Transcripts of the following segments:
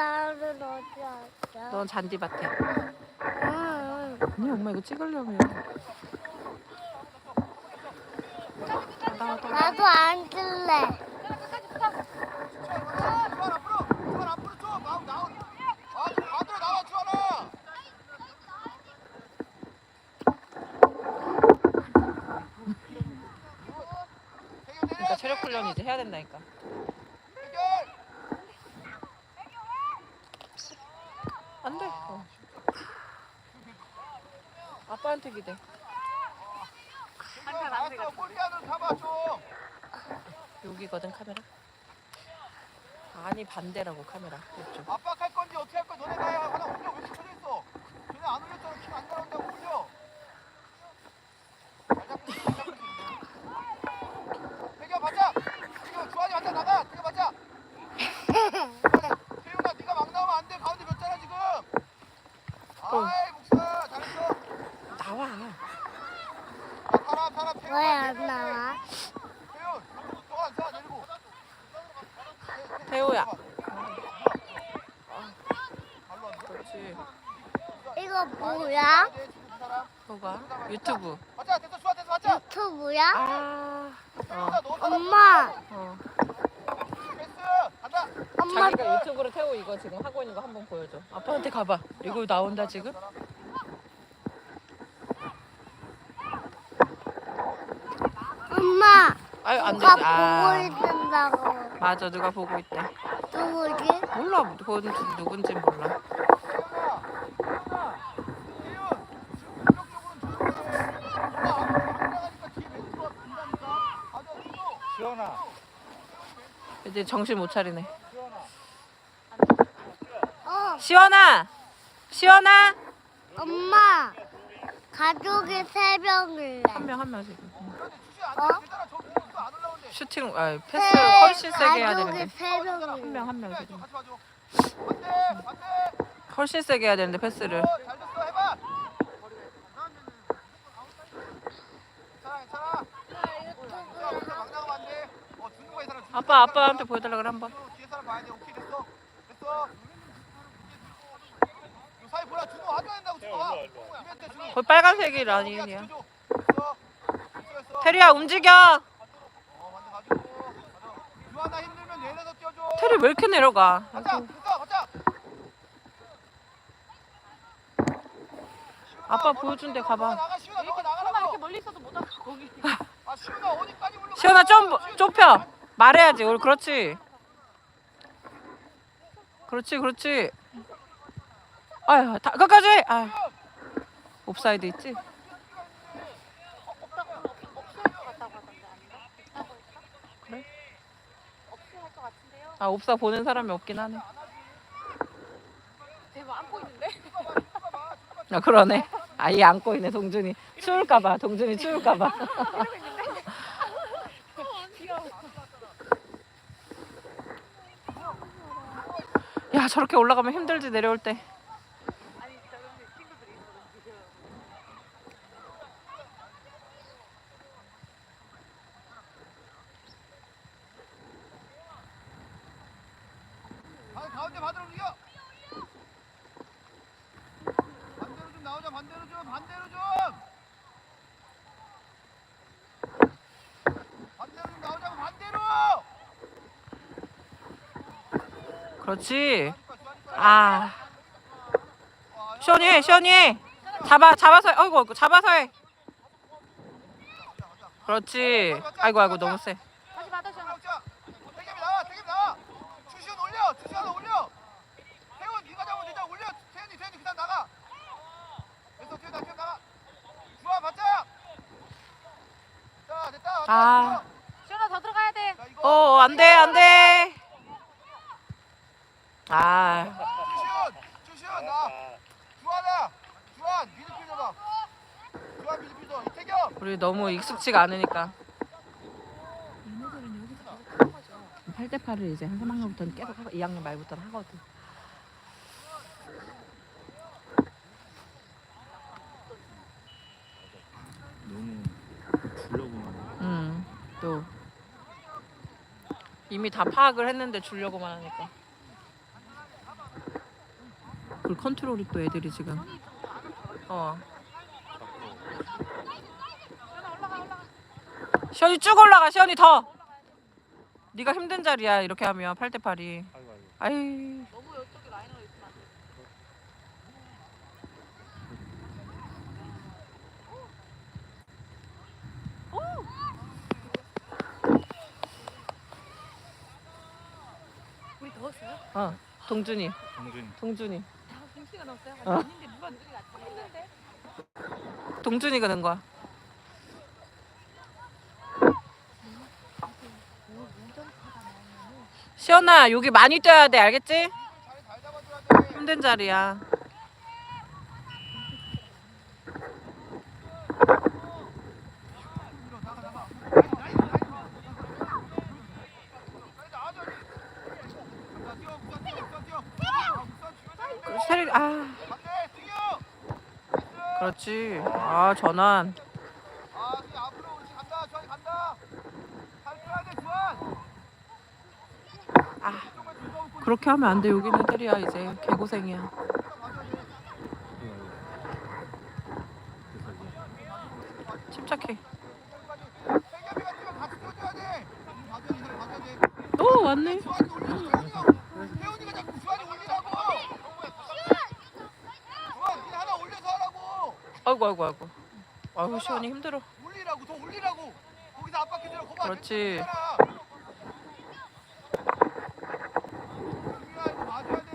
나는 어디 왔어? 넌 잔디밭에. 응. 아니 엄마 이거 찍으려면. 나도 앉을래. 아 그러니까 체력 훈련 이제 해야 된다니까. 대결 안 돼. 어. 아빠한테 기대. 알았어 골대 안으로 잡아 좀 여기거든 카메라. 아니 반대라고 카메라. 이쪽. 압박할 건지 어떻게 할 건지 너네 나야 하나 올려 왜 이렇게 쳐져 있어 쟤네 안 올렸잖아 킹안 나온다고 올려 잘 잡고 있어, 잘 잡고 있어. 대결 받자 대결 주환이 받자 나가 대결 받자 태윤아 네가 막 나오면 안돼 가운데 몇 자라 지금 아이 목사 잘했어 나와. 자, 사람 사람 태윤아 왜 안 내려야 돼. 나와? 태윤 또한 사 내리고 태호야. 돼? 그렇지. 이거 뭐야? 뭐가? 유튜브. 맞자 됐어 수아 됐어 맞자 유튜브야? 아. 어. 엄마, 어. 간다 엄마, 자기가 유튜브로 태호 이거 지금 하고 있는 거 한번 보여줘. 아빠한테 가봐. 이거 나온다 지금? 엄마, 아유 안 누가 되지. 보고 아. 있는다고. 맞아 누가 보고 있대. 누구지? 몰라 그건 누군지 몰라. 시원아 이제 정신 못 차리네. 어, 시원아, 시원아. 엄마, 가족이 세 명이래. 한명한 명씩. 어? 슈팅, 아 패스 훨씬 세게 해야 되는데. 세 한. 명 한 명씩. 같이 봐줘 반대 반대 훨씬 세게 해야 되는데 패스를. 아빠 아빠한테. 보여달라 그래 한번. 거기 빨간색이 라인이야. 테리야 움직여. 어 유하나 힘들면 내려서 뛰어줘 테리 왜 이렇게 내려가? 가자 됐어 가자 아빠 보여준대 가봐. 나가 시훈아 너가 나가라고 멀리 있어도 못 와가 거기. 아 시훈아 어디까지 올라 시원아 좀 좁혀. 말해야지. 우리 그렇지. 그렇지 그렇지. 아유 다 끝까지. 아 옵사이드 있지? 아 옵사 보는 사람이 없긴 하네. 아 그러네. 아예 안고 있네 동준이. 추울까봐 동준이 추울까봐. 야 저렇게 올라가면 힘들지 내려올 때. 아, 가운데 반대로 움직여 반대로 좀 나오자 반대로 좀 반대로 좀 반대로 좀 나오자고 반대로 그렇지. 아 시원이 해 시원이 해. 잡아 잡아서 해. 어이구, 잡아서 해. 그렇지. 아이고 아이고 너무 세. 다시 받아 줘 태겸이 나와 태겸이 나와 추시훈 올려 추시훈 올려 태훈 네가 잡으면 되잖아 올려 태훈이 태훈이 그다음 나가 됐어 태훈 나 태훈 나가 주아 받자 자 됐다 왔다, 아. 시원아 더 들어가야 돼. 자, 이거 어 안돼 안돼. 아 주시훈 주시훈 나 주한아 주한 미드필더다 주한 미드필더 이태경 우리 너무 익숙지가 않으니까. 8대 8을 이제 한 3학년부터는 계속 하고 2학년 말부터는 하거든. 너무 주려고만 음, 또 이미 다 파악을 했는데 주려고만 하니까. 그 컨트롤이 또 애들이 지금. 어. 시원이 쭉 올라가 시원이 더. 네가 힘든 자리야 이렇게 하면 8대 8이. 아이고 아이고. 아이. 우리 더웠어요? 어. 동준이. 동준이. 아, 김치가 넣었어요? 어. 아닌데 누가 했는데? 동준이가 된 거야. 시연아 여기 많이 뛰어야 돼 알겠지? 힘든 자리야. 뛰어. 아. 그렇지. 아 전환. 아, 뛰어, 앞으로 옳지. 간다. 주환이 간다. 잘 뛰어야 돼, 주환. 아 조금만 더 웃고 그렇게 하면 안 돼. 여기는 때리야 이제 개고생이야. 침착해. 오 왔네. 올려서 하라고. 아이고 아이고 아이고. 아이고 시원이 힘들어. 올리라고, 더 올리라고. 거기서 압박해줘라, 거봐. 그렇지. 괜찮아. 준비야, 이거 봐줘야 돼.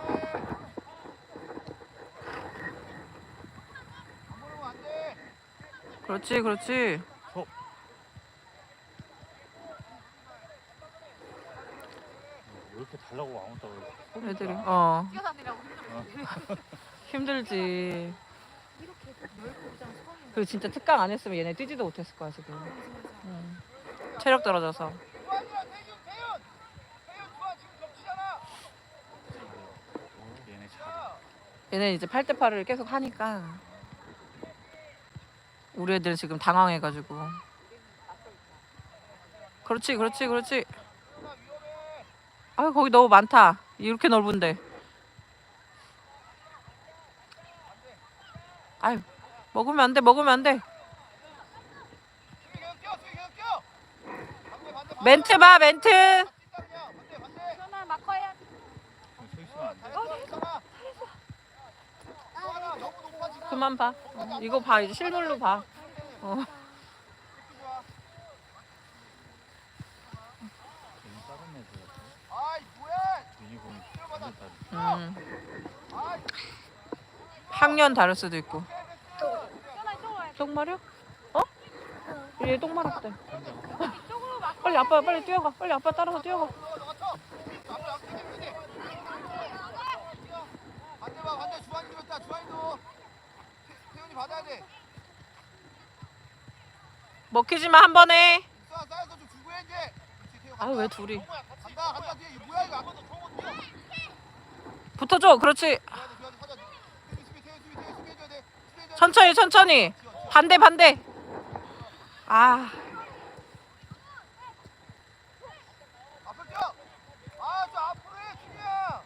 안 보내면 안 돼. 그렇지 그렇지. 왜 이렇게 달라고 안 해? 애들이 어 뛰어다니라고 힘들지. 이렇게 넓고 그냥 처음에 그 진짜 특강 안 했으면 얘네 뛰지도 못했을 거야 지금. 응. 체력 떨어져서. 얘네 잘. 자, 얘네 이제 8대 8을 계속 하니까 우리 애들 지금 당황해가지고. 그렇지 그렇지 그렇지. 아유 거기 너무 많다. 이렇게 넓은데. 아유 먹으면 안 돼 먹으면 안 돼. 멘트 봐 멘트. 뛴다, 그냥. 반대, 반대. 전화 마커야 서 있으면 안 돼. 잘했어, 괜찮아. 주환아, 너무 높아 지금. 그만 봐. 어, 이거 봐 이제 실물로 봐. 어. 음, 학년 다를 수도 있고. 똥마려? 어? 얘 똥마렸대. 빨리 아빠 빨리 뛰어가. 빨리 아빠 따라서 뛰어가. 반대 봐, 반대 주환이 줬다, 주환이도. 받아야 돼. 먹히지 마한 번에. 쌓아, 쌓아서 좀 주고 해, 이제. 그렇지, 태훈 아 간다. 왜 둘이? 간다, 간다, 뒤에. 이거 뭐야, 이거. 아무도 저거 뛰어. 붙어줘. 그렇지. 주환이, 주환이 찾아. 수비, 수비, 태훈, 수비, 태훈, 수비 해줘야 돼. 수비 해줘야 돼. 천천히 천천히. 반대 반대. 아 앞으로 뛰어. 아, 저 앞으로 해, 준이야.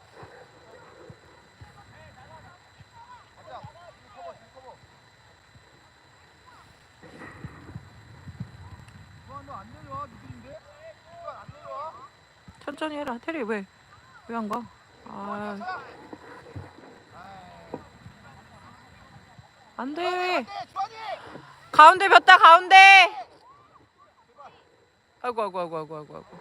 가자. 지금 커버, 지금 커버. 주환, 너안 내려와, 느낌인데? 주환, 안 내려와? 천천히 해라. 테리 왜? 왜 안 가? 아 안 돼. 가운데 폈다 가운데. 아이고 아이고 아이고 아이고 아이고 아이고.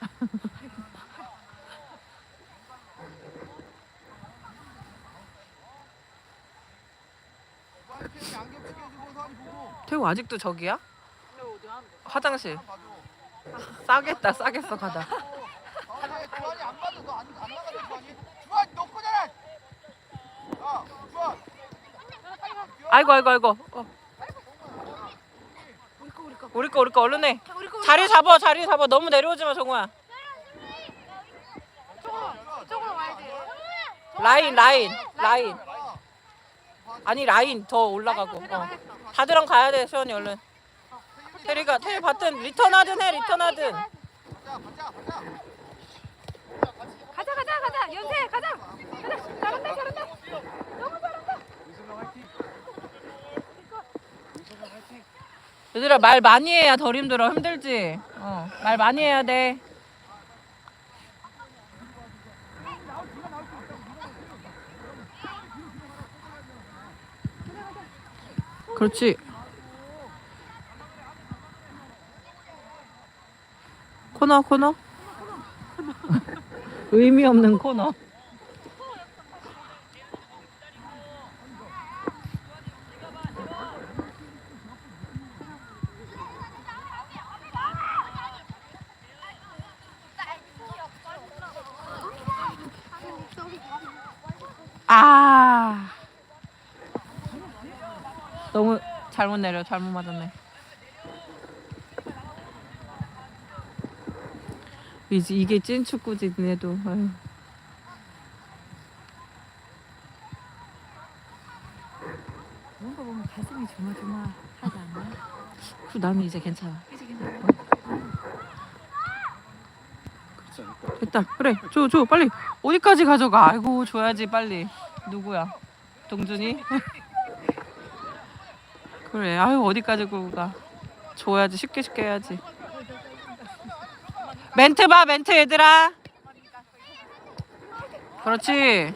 태우 아직도 저기야? 화장실. 싸겠다 싸겠어 가다. 아이고 아이고 아이고. 어. 우리 거 우리 거 얼른 해. 자리 잡아 자리 잡아 너무 내려오지 마 정우야. 라인 라인 라인. 아, 아니 라인 더 올라가고. 어. 다들랑 가야 돼 시원이 얼른. 테리가 테리 바튼 리턴하든 해 리턴하든. 가자 가자 가자. 연세 가자. 가자. 잘한다 잘한다. 너무 잘한다. 얘들아 말 많이 해야 덜 힘들어. 힘들지? 어 말 많이 해야 돼. 그렇지. 코너 코너? 의미 없는 코너. 아. 너무 잘못 내려 잘못 맞았네 이제 이게 찐 축구지 니네도. 아유. 그런 거 보면 가슴이 조마조마하지 않나? 그 나는 이제 괜찮아. 됐다. 그래. 줘 줘. 빨리. 어디까지 가져가? 아이고 줘야지 빨리. 누구야? 동준이? 그래. 아유 어디까지 가? 줘야지. 쉽게 쉽게 해야지 멘트 봐 멘트 얘들아 그렇지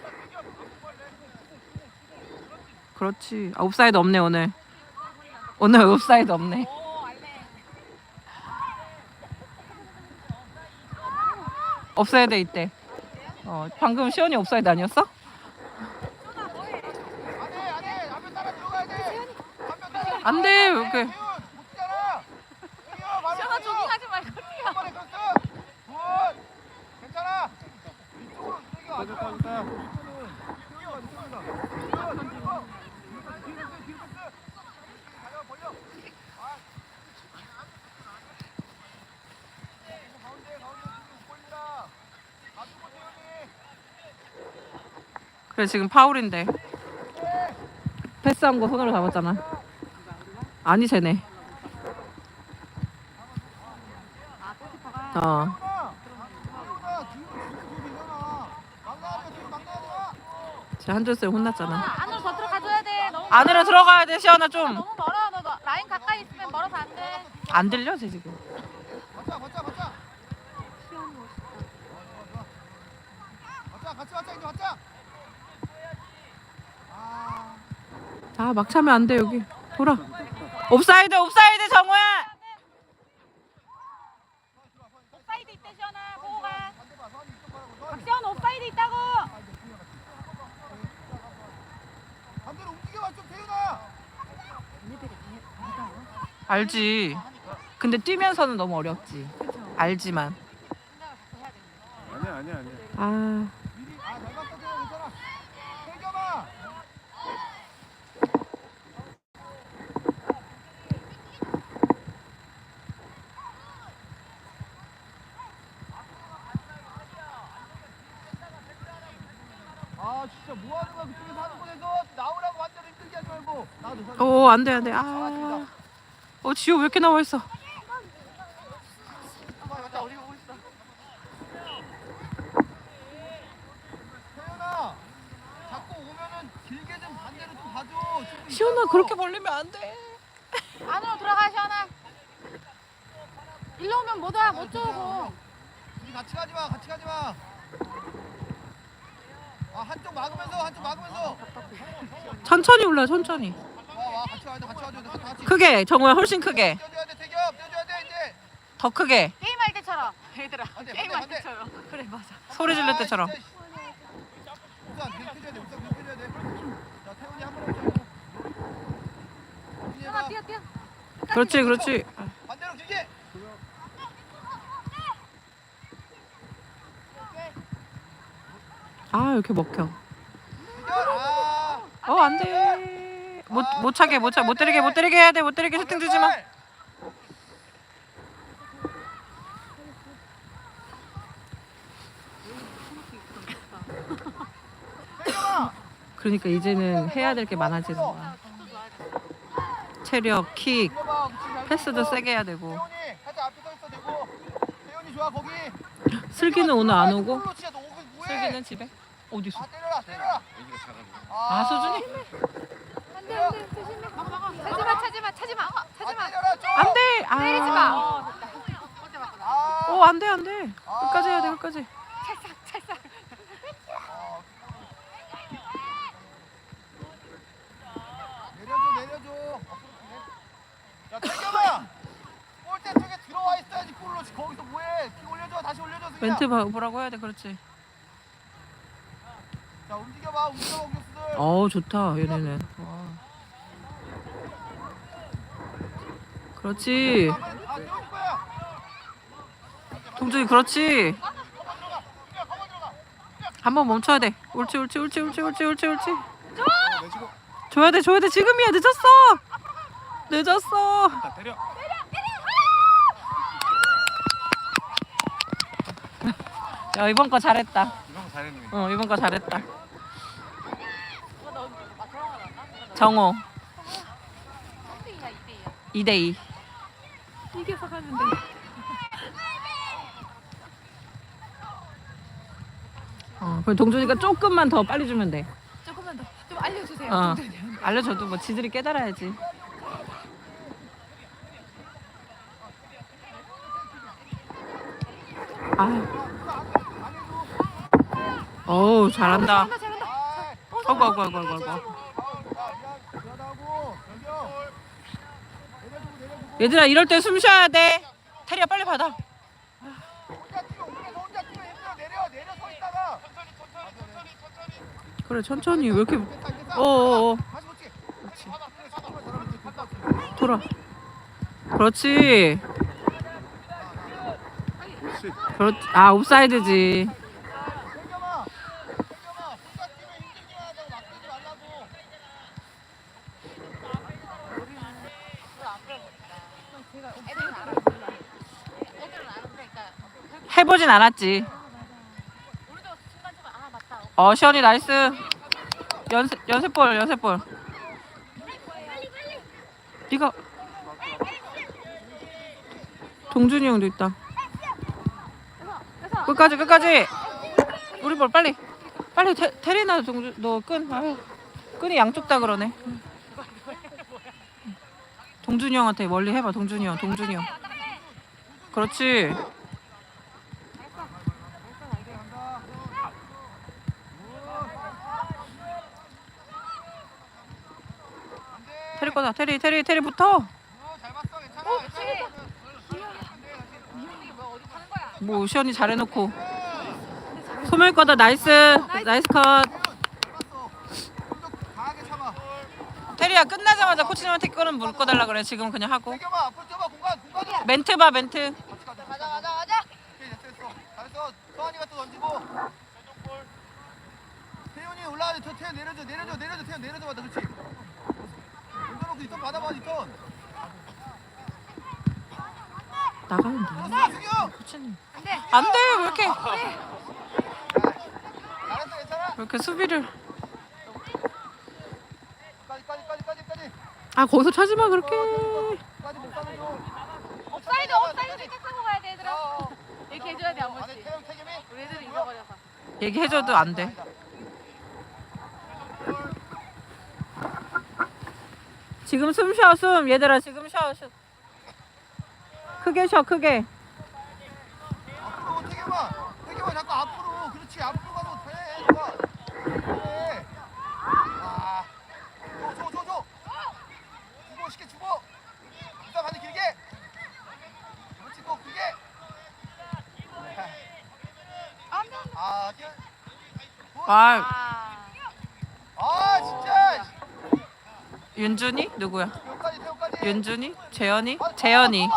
그렇지 아 옵사이드 없네 오늘 오늘 옵사이드 없네 옵사이드 있대 어 방금 시원이 옵사이드 아니었어? 안돼 돼. 돼, 왜 이렇게. 그래 지금 파울인데. 패스한 거 손으로 잡았잖아. 아니 쟤네. 어 태훈아. 태훈아 뒤로 뒤로 뒤잖아. 막나야 돼. 뒤로 막나야 돼. 쟤 한줄세 혼났잖아 안으로 더 들어가줘야 돼. 너무 안으로 들어가야 돼 시원아 좀 안 너무 멀어. 너, 너 라인 가까이 있으면 멀어서 안 돼. 들려 쟤 지금 맞자 맞자 맞자. 맞자 같이 맞자 이제 맞자. 아. 아 막 차면 안 돼 여기 돌아 옵사이드 옵사이드 정우야 옵사이드 있대 시원아. 보고 가. 반대 봐. 서한이 이쪽 봐라고. 서한이. 박시원 옵사이드 있다고. 반대로 움직여봐 좀 태윤아. 알지? 근데 뛰면서는 너무 어렵지. 알지만. 아니야 아니야 아니야. 아 미리 아잘 갔다 태윤 괜찮아. 태겸아. 아 진짜 뭐 하는 거야 그쪽에서 하는 곳에서 나오라고 완전 힘들게 하지 말고 안 돼, 안 돼. 아. 어, 지호 왜 이렇게 나와 있어? 시원아. 그렇게 벌리면 안 돼. 안으로 들어가 시원아. 일로 오면 못 와. 못 쪼고. 우리 같이 가지 마 같이 가지 마 아, 한쪽 막으면서 한쪽 막으면서 천천히 올라, 천천히. 크게, 정우야, 훨씬 크게. 뛰어줘야 돼 태겸 뛰어줘야 돼 이제 더 크게. 게임할 때처럼. 얘들아. 게임할. 때처럼. 그래 맞아. 소리 지를 때처럼. 아, 진짜, 씨. 우선 계속 해줘야 돼 우선 계속 해줘야 돼자 태훈이 한 번에 오자 시원아 뛰어 뛰어. 그렇지, 그렇지. 반대로 길게 아, 이렇게 먹혀. 아 어, 안 돼. 못, 못 차게, 못 차, 못 때리게, 못 때리게 해야 돼, 못 때리게 슈팅 주지 마. 그러니까 이제는 해야 될 게 많아지는 거야. 체력, 킥, 패스도. 세게 해야 되고. 슬기는 오늘 안 오고? 슬기는 집에? 어디서? 아 때려라 때려라 아, 수준이? 차지마 차지마 차지마 아, 차지마 때려라, 좀. 안 돼! 아. 때리지 마. 아, 오, 안 돼, 안 돼. 끝까지 해야 돼, 끝까지. 찰싹 찰싹 어. 내려줘, 내려줘. 야, 태경아! 골대 쪽에 들어와 있어야지 골로 거기서 뭐해? 킥 올려줘, 다시 올려줘, 승희야. 멘트 봐- 보라고 해야 돼, 그렇지. 자, 움직여봐, 움직여봐, 공격수들. 어우, 좋다, 얘네는. 와. 그렇지. 동준이, 그렇지. 한 번 멈춰야 돼. 옳지, 옳지, 옳지, 옳지, 옳지, 옳지, 옳지. 줘야 돼, 줘야 돼. 지금이야, 늦었어. 늦었어. 자, 때려. 야, 이번 거 잘했다. 이런 거 잘했네. 어, 이번 거 잘했다. 정호 2대2야 2대2야 2대2. 이겨서 가는데. 어, 그럼 동준이가 조금만 더 빨리 주면 돼. 조금만 더 좀 알려주세요. 어. 동준이. 알려줘도 뭐 지들이 깨달아야지. 아. 어우, 잘한다. 아이, 아이고, 아이고, 아이고, 아이고, 미안, 미안하고. 저기요. 내려주고, 내려주고. 얘들아, 이럴 때 숨 쉬어야 돼. 테리야, 빨리 받아. 그래, 천천히. 왜 이렇게. 어어어. 그렇지. 돼. 갔다. 돌아. 그렇지. 그렇 아, 옵사이드지. 태경아, 태경아, 혼자 뛰면 힘들게 하자고 막 뛰지 말라고. 애들은 알아 애들은 아는데 해보진 않았지. 어, 시원이 나이스. 연세, 연세볼, 연세볼. 네가 동준이 형도 있다. 끝까지, 끝까지. 우리 볼 빨리. 빨리 테, 테리나 동준 너 끈. 아유, 끈이 양쪽 다 그러네. 동준이 형한테 멀리 해봐. 동준이 형, 동준이 형. 그렇지. 거다. 테리, 테리, 테리 붙어. 어, 잘 봤어, 괜찮아, 괜찮아. 뭐 시원이 잘해놓고 소멸 거다 나이스 나이스 컷 강하게 참아. 테리야 끝나자마자 코치님한테 거는 물 꺼달라 그래 지금 그냥 하고 태경아, 앞으로 뛰어봐, 공간, 공간. 멘트 봐 멘트 가자, 가자, 가자, 가자. 오케이, 됐어, 됐어. 잘했어. 서한이가 또 던지고. 태훈이 올라와, 저 태훈 내려줘, 내려줘, 내려줘, 태훈 내려줘, 맞다, 그렇지. 던져놓고 이턴 받아봐, 이턴. 나가면 돼. 코치님 안돼 안돼 왜 이렇게 왜 괜찮아. 이렇게 수비를 까지, 까지, 까지, 까지, 까지. 아 거기서 차지 마 그렇게 까지 못 가는 중. 옵사이드 옵사이드 생각하고 가야 돼 얘들아 어, 어. 이렇게 해줘야 돼한 안에 번씩 태경, 태경이. 우리 애들은 잊어버려서 얘기해줘도 안 돼 지금 숨 쉬어 숨 얘들아 지금 쉬어 쉬어 크게 쉬어 크게 앞으로 태경아, 태경아 자꾸 앞으로. 그렇지, 앞으로 가서 돼. 누가. 그래. 아, 줘, 줘, 줘, 줘. 주고 쉽게 주고. 일단 반대 길게. 그렇지, 또 크게. 아, 뛰어. 아아 아, 진짜. 윤준이 누구야. 윤준이 재현이 아, 재현이.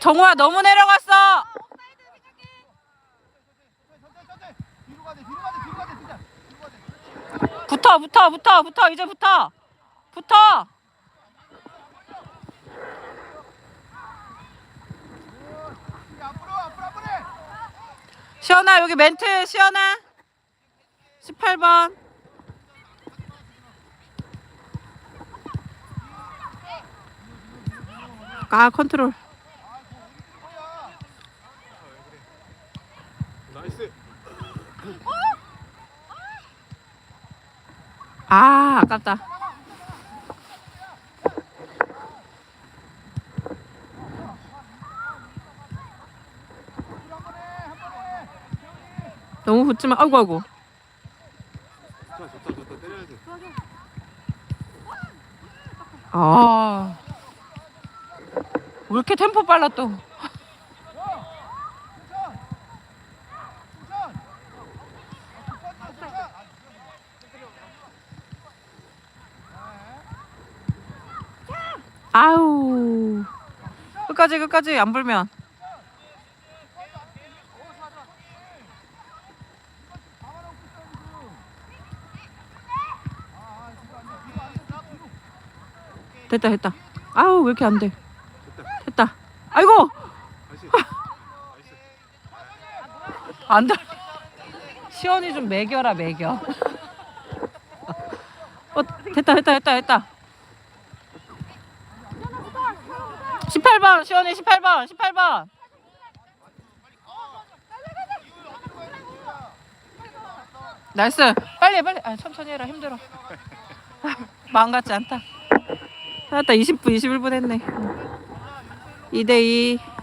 정우야 너무 내려갔어. 붙어 붙어 붙어 붙어 이제 붙어 붙어. 시연아 여기 멘트 시연아 18번 아 컨트롤. 나이스. 아 아깝다. 너무 붙지마. 아이고 아이고 좋다 좋다 좋다 때려야 돼 아. 왜 이렇게 템포 빨라 또? 아우. 끝까지 끝까지 안 불면. 됐다 됐다. 아우 왜 이렇게 안 돼? 아이고 나이스 안 돼. 시원이 좀 매겨라 매겨. 어 됐다 됐다 됐다 됐다. 18번 시원이 18번 18번. 나이스 빨리 해, 빨리 아 천천히 해라 힘들어 마음 같지 않다 알았다 20분 21분 했네 2대2